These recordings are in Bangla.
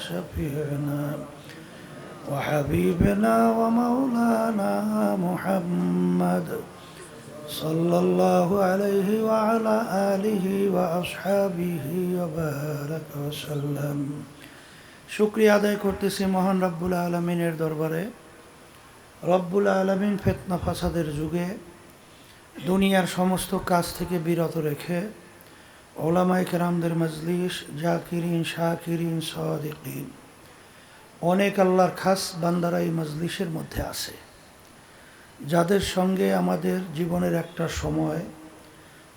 وشفيعنا وحبيبنا ومولانا محمد صلى الله عليه وعلى آله وأصحابه وبارك وسلم শুক্রিয়া আদায় করতেছি মহান রব্বুল আলমিনের দরবারে রব্বুল আলমিন ফেতনা ফাসাদের যুগে দুনিয়ার সমস্ত কাজ থেকে বিরত রেখে ওলামাই কেরামদের মজলিস, জাকিরিন, শাকিরিন, সাদিকিন। অনেক আল্লাহর খাস বান্দারা এই মজলিসের মধ্যে আছে। যাদের সঙ্গে আমাদের জীবনের একটা সময়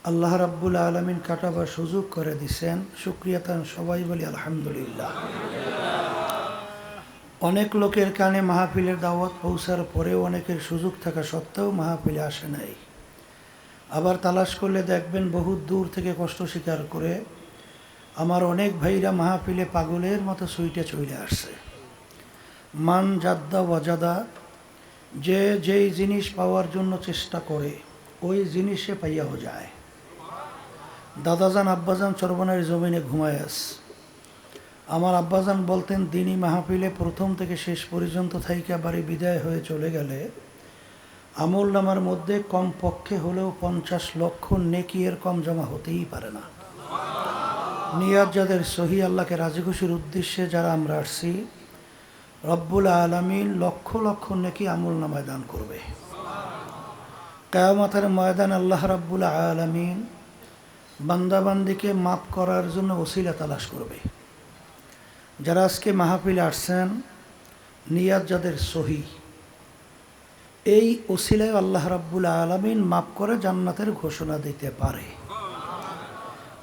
আল্লাহ রাব্বুল আলমিন কাটাবার সুযোগ করে দিছেন। সুক্রিয়াতান সবাই বলি আলহামদুলিল্লাহ। অনেক লোকের কানে মাহফিলের দাওয়াত পৌঁছার পরেও অনেকের সুযোগ থাকা সত্ত্বেও মাহফিলে আসে নাই। আবার তালাশ করলে দেখবেন বহু দূর থেকে কষ্ট স্বীকার করে আমার অনেক ভাইরা মাহফিলে পাগলের মতো সুইটে চলে আসছে। মান জাদ্দা ওয়াজাদা যে যেই জিনিস পাওয়ার জন্য চেষ্টা করে, ওই জিনিসে পাইয়াও যায়। দাদাজান, আব্বাজান চরবনের জমিনে ঘুমায় আস। আমার আব্বাজান বলতেন, দিনই মাহফিলে প্রথম থেকে শেষ পর্যন্ত থাইকা বাড়ি বিদায় হয়ে চলে গেলে আমল নামার মধ্যে কম পক্ষে হলেও পঞ্চাশ লক্ষ নেকি এর কম জমা হতেই পারে না। নিয়াজ যাদের সহি আল্লাহকে রাজি উদ্দেশ্যে যারা আমরা আসছি, রব্বুল আলমিন লক্ষ লক্ষ নেকি আমল নামায় দান করবে। কায়ামাতের ময়দান আল্লাহ রব্বুল আলমিন বান্দাবান্দিকে মাফ করার জন্য ওসিলা তালাশ করবে। যারা আজকে মাহফিলে আসছেন নিয়াজ যাদের সহি এই ওসিলায় আল্লাহ রাব্বুল আলমিন মাফ করে জান্নাতের ঘোষণা দিতে পারে।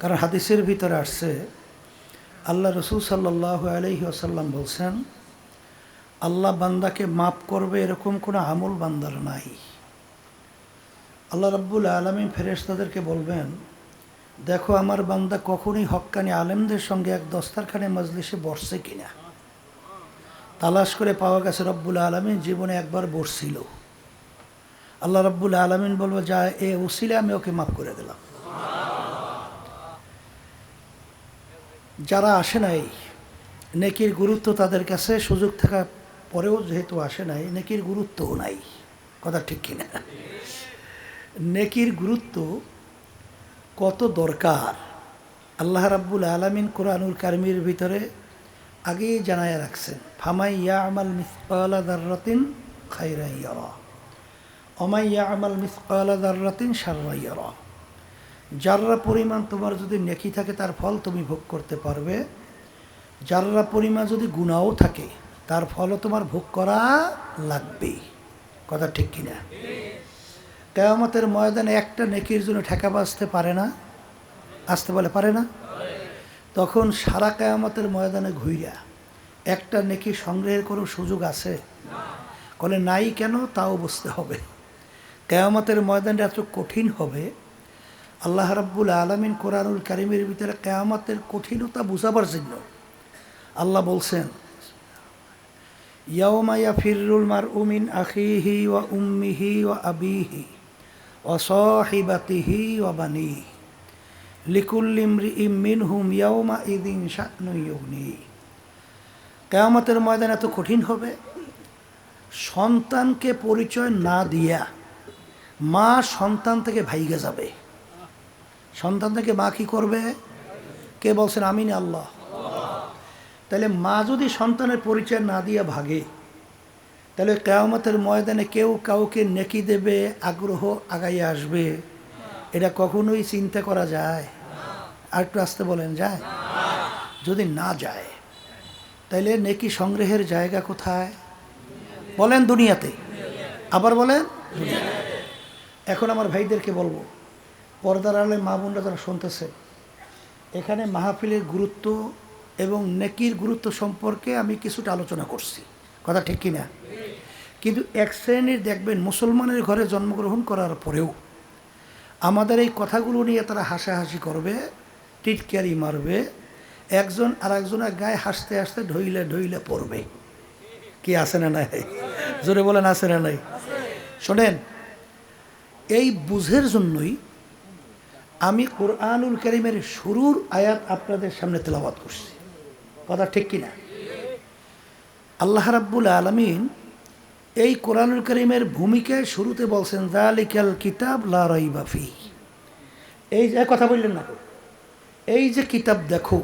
কারণ হাদিসের ভিতরে আসছে, আল্লাহ রসুল সাল্লাহ আলহি আসাল্লাম বলছেন, আল্লাহ বান্দাকে মাফ করবে এরকম কোনো আমল বান্দার নাই। আল্লাহ রাব্বুল আলমিন ফেরেস্তাদেরকে বলবেন, দেখো আমার বান্দা কখনই হক্কানি আলেমদের সঙ্গে এক দস্তারখানে মজলিসে বসছে কিনা। তালাশ করে পাওয়া গেছে, রব্বুল আলমিন জীবনে একবার বসছিল। আল্লাহ রব্বুল আলমিন বলব, যা এ উসিলে আমি ওকে মাফ করে দিলাম। যারা আসে নাই, নেকির গুরুত্ব তাদের কাছে সুযোগ থাকা পরেও যেহেতু আসে নাই, নেকির গুরুত্বও নাই। কথা ঠিক কিনা? নেকির গুরুত্ব কত দরকার? আল্লাহ রাব্বুল আলমিন কোরআনুল কারিমির ভিতরে আগেই জানায় রাখছেন, ফামাই ইয়া আমাল মিসকালা দার্রাতিন খাইরাই ইয়ারা অমাই ইয়া আমাল মিসকালা ইয়ারা। যাররা পরিমাণ তোমার যদি নেকি থাকে, তার ফল তুমি ভোগ করতে পারবে। যাররা পরিমাণ যদি গুণাও থাকে, তার ফলও তোমার ভোগ করা লাগবে। কথা ঠিক কিনা? কেয়ামতের ময়দানে একটা নেকির জন্য ঠেকা বাঁচতে পারে না, আসতে বলে পারে না? তখন সারা কেয়ামতের ময়দানে ঘুইরা একটা নেকি সংগ্রহের কোনো সুযোগ আছে? বলে, নাই কেন? তাও বুঝতে হবে। কেয়ামতের ময়দানটা এত কঠিন হবে, আল্লাহ রাব্বুল আলমিন কোরআনুল কারিমের ভিতরে কেয়ামতের কঠিনতা বুঝাবার জন্য আল্লাহ বলছেন ইয়াউমাইয়া ফিরুল মার উমিন আখিহি ওয়া উম্মিহি ওয়া আবিহি ওয়া সাহিবাতিহি ওয়া বানি লিকুল্লিমরি ইমিন হুম ইয়াউমা ইদিন ইউনি কেয়ামতের ময়দান এত কঠিন হবে? সন্তানকে পরিচয় না দিয়া মা সন্তান থেকে ভাইগে যাবে। সন্তান থেকে মা কি করবে? কে বলছেন, আমিন আল্লাহ তাহলে মা যদি সন্তানের পরিচয় না দিয়ে ভাগে, তাহলে কেয়ামতের ময়দানে কেউ কাউকে নেকি দেবে, আগ্রহ আগাইয়ে আসবে। এটা কখনোই চিন্তা করা যায়। আর একটু আসতে বলেন, যায়? যদি না যায় তাইলে নেকি সংগ্রহের জায়গা কোথায়? বলেন দুনিয়াতে। আবার বলেন এখন আমার ভাইদেরকে বলব, পর্দার আলে মা বোনরা যারা শুনতেছে, এখানে মাহফিলের গুরুত্ব এবং নেকির গুরুত্ব সম্পর্কে আমি কিছুটা আলোচনা করছি। কথা ঠিক কিনা? কিন্তু এক শ্রেণির দেখবেন মুসলমানের ঘরে জন্মগ্রহণ করার পরেও আমাদের এই কথাগুলো নিয়ে তারা হাসাহাসি করবে টিটকারি মারবে, একজন আর একজনের গায়ে হাসতে হাসতে ঢইলে ঢইলে পড়বে। কি আছে না নাই? জোরে বলেন, আছে না নাই? শোনেন এই বুঝের জন্যই আমি কোরআনুল করিমের শুরুর আয়াত আপনাদের সামনে তেলাবাদ করছি। কথা ঠিক কিনা? আল্লাহ রাব্বুল আলমিন এই কোরআনুল করিমের ভূমিকায় শুরুতে বলছেন জালিকাল কিতাব লা রাইবা ফি এই যে কথা বললেন না এই যে কিতাব দেখো,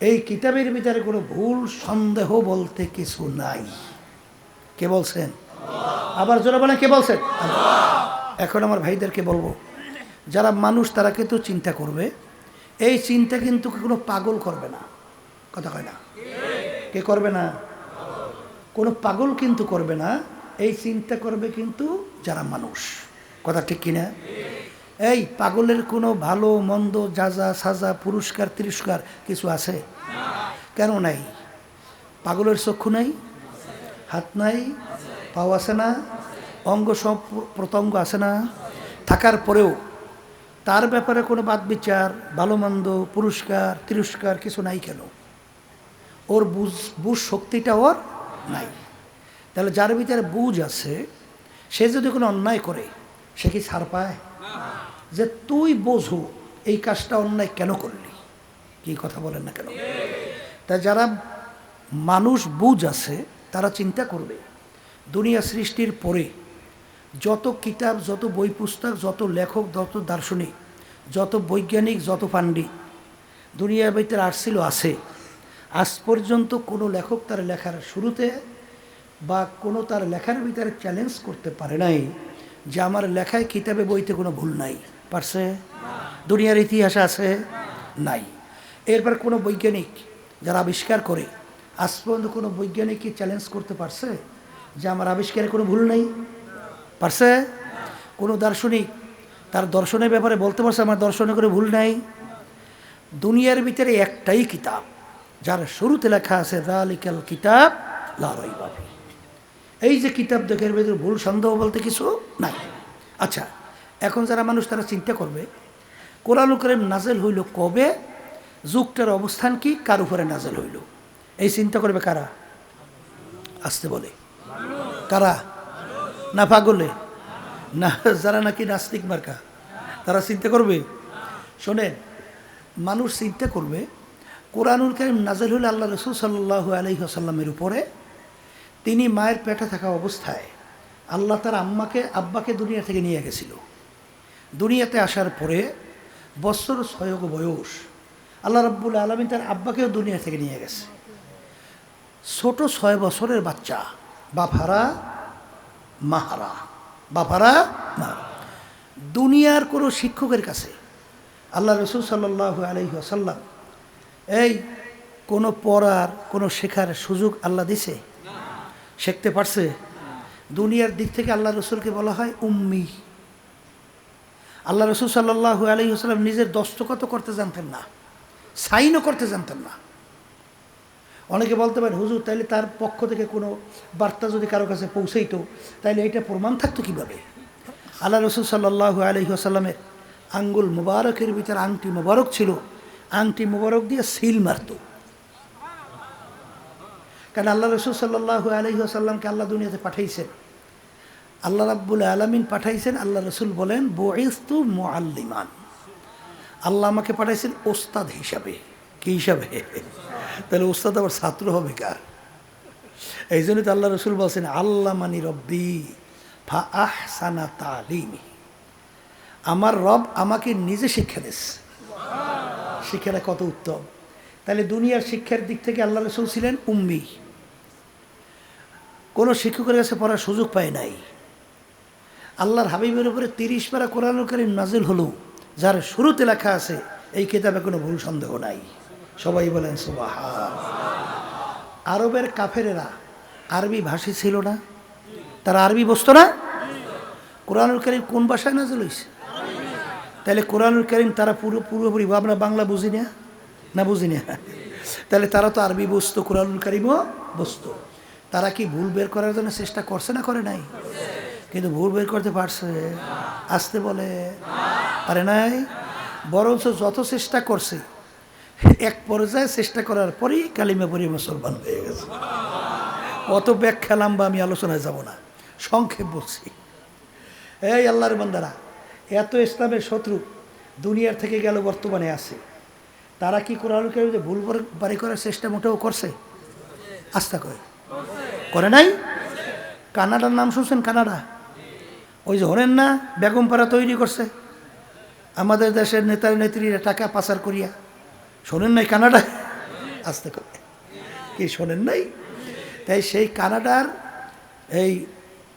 এই কিতাবের ভিতরে কোনো ভুল, সন্দেহ বলতে কিছু নাই। কে বলছেন? আবার জোরে বলেন, কে বলছেন? এখন আমার ভাইদেরকে বলব, যারা মানুষ তারা কিন্তু চিন্তা করবে, এই চিন্তা কিন্তু কোনো পাগল করবে না। কথা কয় না? কে করবে না? কোনো পাগল কিন্তু করবে না, এই চিন্তা করবে কিন্তু যারা মানুষ। কথা ঠিক কিনা? এই পাগলের কোনো ভালো, মন্দ যাজা সাজা পুরস্কার, তিরস্কার কিছু আছে? কেন নাই? পাগলের চক্ষু নাই? হাত নাই? পাও আছে না? অঙ্গ সব প্রত্যঙ্গ আছে না? থাকার পরেও তার ব্যাপারে কোনো বাদ বিচার ভালো মন্দ পুরস্কার, তিরস্কার কিছু নাই কেন? ওর বুঝ বুঝ শক্তিটা ওর নাই। তাহলে যার ভিতরে বুঝ আছে, সে যদি কোনো অন্যায় করে, সে কি ছাড় পায়? যে তুই বোঝো এই কাজটা অন্যায় কেন করলি? কি কথা বলেন না কেন? তা যারা মানুষ বুঝ আছে, তারা চিন্তা করবে, দুনিয়া সৃষ্টির পরে যত কিতাব, যত বই পুস্তক, যত লেখক, যত দার্শনিক, যত বৈজ্ঞানিক, যত পাণ্ডিত, দুনিয়ার ভিতরে আসছিল আছে। আজ পর্যন্ত কোনো লেখক তার লেখার শুরুতে বা কোনো তার লেখার ভিতরে চ্যালেঞ্জ করতে পারে নাই যে আমার লেখায় কিতাবে, বইতে কোনো ভুল নাই। পারছে? দুনিয়ার ইতিহাসে আছে? নাই। এরপর কোনো বৈজ্ঞানিক যারা আবিষ্কার করে, আজ পর্যন্ত কোনো বৈজ্ঞানিক কি চ্যালেঞ্জ করতে পারছে যে আমার আবিষ্কারে কোনো ভুল নেই? পারছে? কোনো দার্শনিক তার দর্শনের ব্যাপারে বলতে পারছে, আমার দর্শনে করে ভুল নাই। দুনিয়ার ভিতরে একটাই কিতাব, যার শুরুতে লেখা আছে রালিকাল কিতাব লারই বাবি এই যে কিতাব দেখের ভিতরে ভুল সন্দেহ বলতে কিছু নাই। আচ্ছা এখন যারা মানুষ তারা চিন্তা করবে কোরআন করিম নাজেল হইল কবে? যুগটার অবস্থান কি? কার উপরে নাজেল হইল? এই চিন্তা করবে কারা? আসতে বলে। কারা? না পাগলে? না, যারা নাকি নাস্তিক মার্কা, তারা চিন্তা করবে, শোনেন, মানুষ চিন্তা করবে, কোরআনুল করিম নাজেল হইল আল্লাহ রসুল সাল্লাহ আলহিহাসাল্লামের উপরে, তিনি মায়ের পেটে থাকা অবস্থায় আল্লাহ তার আম্মাকে, আব্বাকে দুনিয়া থেকে নিয়ে গেছিল। দুনিয়াতে আসার পরে বছর ছয়ক বয়স আল্লাহ রাব্বুল আলমী তার আব্বাকেও দুনিয়া থেকে নিয়ে গেছে। ছোট ছয় বছরের বাচ্চা বাফারা মাহারা। বাফারা মাহারা। দুনিয়ার কোনো শিক্ষকের কাছে আল্লাহ রসুল সাল্লাহ আলহি আসাল্লাম এই কোনো পড়ার, কোনো শেখার সুযোগ আল্লাহ দিছে? শিখতে পারছে? দুনিয়ার দিক থেকে আল্লাহ রসুলকে বলা হয় উম্মি। আল্লাহ রসুল সাল্লাহ আলহি আসাল্লাম নিজের দস্তখত করতে জানতেন না, সাইনও করতে জানতেন না। অনেকে বলতে পারেন হুজুর, তাইলে তার পক্ষ থেকে কোনো বার্তা যদি কারও কাছে পৌঁছাইতো, তাইলে এটা প্রমাণ থাকতো কীভাবে? আল্লাহ রসুল সাল্লাহ আলহি আসাল্লামের আঙ্গুল মুবারকের ভিতরে আংটি মুবারক ছিল। আংটি মুবারক দিয়ে সিল মারত। কারণ আল্লাহ রসুল সাল্লাহ আলহি আসাল্লামকে আল্লাহ দুনিয়াতে পাঠাইছেন। আল্লাহ রাব্বুল আলমিন পাঠাইছেন, আল্লাহ রসুল বলেন, বইস্তু মোয়াল্লিমান আল্লাহ আমাকে পাঠাইছেন ওস্তাদ হিসাবে। কি হিসাবে? তাহলে ওস্তাদ আবার ছাত্র হবে কার? এই জন্য তো আল্লাহ রসুল বলছেন আল্লাহ মানি রব্বি ফা আহসানা তালিমি। আমার রব আমাকে নিজে শিক্ষা দিচ্ছে শিক্ষাটা কত উত্তম। তাহলে দুনিয়ার শিক্ষার দিক থেকে আল্লাহ রসুল ছিলেন উম্মি। কোনো শিক্ষকের কাছে পড়ার সুযোগ পায় নাই। আল্লাহর হাবিবের উপরে তিরিশ পারা কোরআন করিম নাজিল হলো, যার শুরুতে লেখা আছে, এই কিতাবে কোনো ভুল সন্দেহ নাই। সবাই বলেন সুবাহ আরবের কাফেরেরা আরবি ভাষী ছিল না? তারা আরবি বসতো না? কোরআনুল করিম কোন ভাষায় না হয়েছে তাহলে কোরআনুল করিম তারা পুরো পুরোপুরি আমরা বাংলা বুঝি না? না বুঝি না? তাহলে তারা তো আরবি বসতো কোরআনুল করিমও বুঝতো। তারা কি ভুল বের করার জন্য চেষ্টা করছে না করে নাই? কিন্তু ভুল বের করতে পারছে। আসতে বলে। পারে নাই? বরঞ্চ যত চেষ্টা করছে এক পর্যায়ে চেষ্টা করার পরেই কালিমা পরি মুসলমান হয়ে গেছে। অত ব্যাখ্যা লম্বা আমি আলোচনায় যাব না, সংক্ষেপ বলছি। এই আল্লাহর বান্দারা, এত ইসলামের শত্রু দুনিয়ার থেকে গেল, বর্তমানে আছে। তারা কি কোরআনকে ভুল বাড়ি করার চেষ্টা মোটেও করছে? আস্থা করে। করে নাই? কানাডার নাম শুনছেন কানাডা? ওই যে হরেন না বেগমপাড়া তৈরি করছে। আমাদের দেশের নেতার নেত্রীরা টাকা পাচার করিয়া শোনেন নাই কানাডা? আসতে করে। কি, শোনেন নাই? তাই সেই কানাডার এই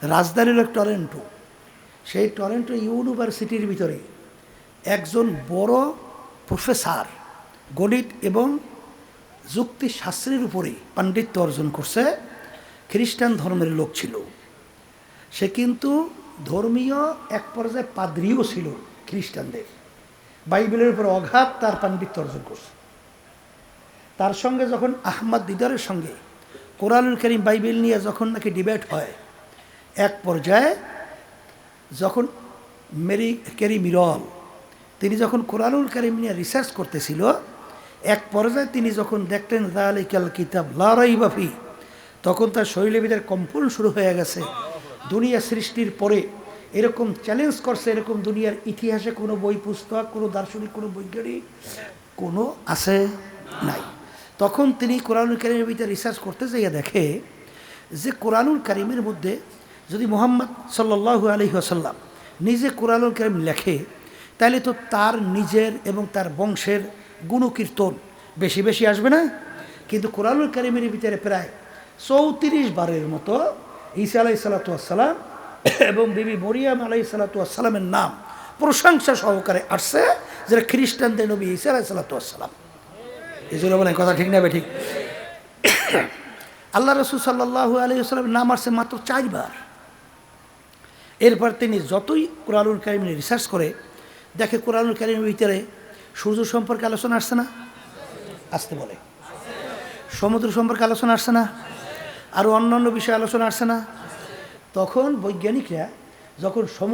রাজধানী হলো টরেন্টো। সেই টরেন্টো ইউনিভার্সিটির ভিতরে একজন বড় প্রফেসর, গণিত এবং যুক্তিশাস্ত্রের উপরে পাণ্ডিত্য অর্জন করছে, খ্রিস্টান ধর্মের লোক ছিল। সে কিন্তু ধর্মীয় এক পর্যায়ে পাদ্রিও ছিল খ্রিস্টানদের। বাইবেলের উপর অঘাত তার পাণ্ডিত্য অর্জন করছে। তার সঙ্গে যখন আহমদ দিদারের সঙ্গে কোরআনুল করিম বাইবেল নিয়ে যখন নাকি ডিবেট হয়, এক পর্যায়ে যখন মেরি কেরি মিরল, তিনি যখন কোরআনুল করিম নিয়ে রিসার্চ করতেছিল, এক পর্যায়ে তিনি যখন দেখলেন দালিকাল কিতাব লড়াই বাফি তখন তার ভিতরে কম্পন শুরু হয়ে গেছে। দুনিয়া সৃষ্টির পরে এরকম চ্যালেঞ্জ করছে, এরকম দুনিয়ার ইতিহাসে কোনো বই, পুস্তক, কোনো দার্শনিক, কোনো বৈজ্ঞানিক কোনো আছে নাই। তখন তিনি কোরআনুল কারিমের ভিতরে রিসার্চ করতে যাইয়া দেখে যে কোরআনুল কারিমের মধ্যে যদি মোহাম্মদ সাল্লাল্লাহু আলহি আসাল্লাম নিজে কোরআনুল কারিম লেখে, তাহলে তো তার নিজের এবং তার বংশের গুণকীর্তন বেশি বেশি আসবে না? কিন্তু কোরআনুল কারিমের ভিতরে প্রায় চৌত্রিশ বারের মতো ঈসা আলাই সালাতাম এবং বিবি মরিয়াম আলাই সালাতামের নাম প্রশংসা সহকারে আসছে যেটা খ্রিস্টানদের নবী ঈসা আলাই সালাতাম এই বলেন, কথা ঠিক নেবে ঠিক? আল্লাহ রসুল সাল্লাহু আলহিহাস্লামের নাম আসছে মাত্র চারবার। এরপর তিনি যতই কোরআনুল কারিম রিসার্চ করে, দেখে কোরআনুল কারিমের ভিতরে সূর্য সম্পর্কে আলোচনা আসছে না? আসতে বলে। সমুদ্র সম্পর্কে আলোচনা আসছে না? আরও অন্যান্য বিষয়ে আলোচনা আসছে না? তখন বৈজ্ঞানিকরা যখন সমুদ্র